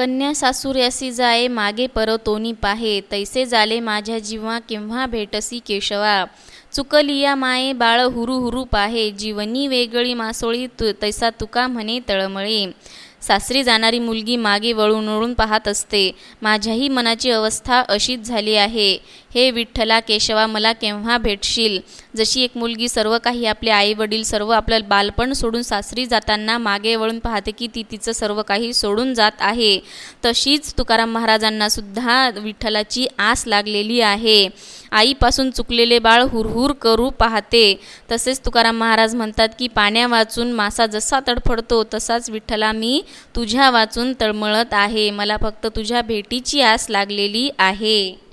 कन्या सासुर्यासी जाये मागे परतोनी पाहे तैसे झाले माझ्या जीवा केव्हा भेटसी केशवा. चुकलिया माये बाळ हुरू हुरू पाहे जीवनी वेगळी मासोळी तु तैसा तुका म्हणे तळमळे. सासरी जाणारी मुलगी मागे वळून वळून पाहत असते माझ्याही मनाची अवस्था अशीच झाली आहे. हे विठ्ठला केशवा मला केव्हा भेटशील? जशी एक मुलगी सर्व काही आपले आई वडील सर्व आपलं बालपण सोडून सासरी जाताना मागे वळून पाहते की ती तिचं सर्व काही सोडून जात आहे. तशीच तुकाराम महाराजांना सुद्धा विठ्ठलाची आस लागलेली आहे. आईपासून चुकलेले बाळ हुरहुर करू पाहते. तसेच तुकाराम महाराज म्हणतात की पाण्या वाचून मासा जसा तडफडतो तसाच विठ्ठला मी तुझ्या वाचून तळमळत आहे. मला फक्त तुझ्या भेटीची आस लागलेली आहे.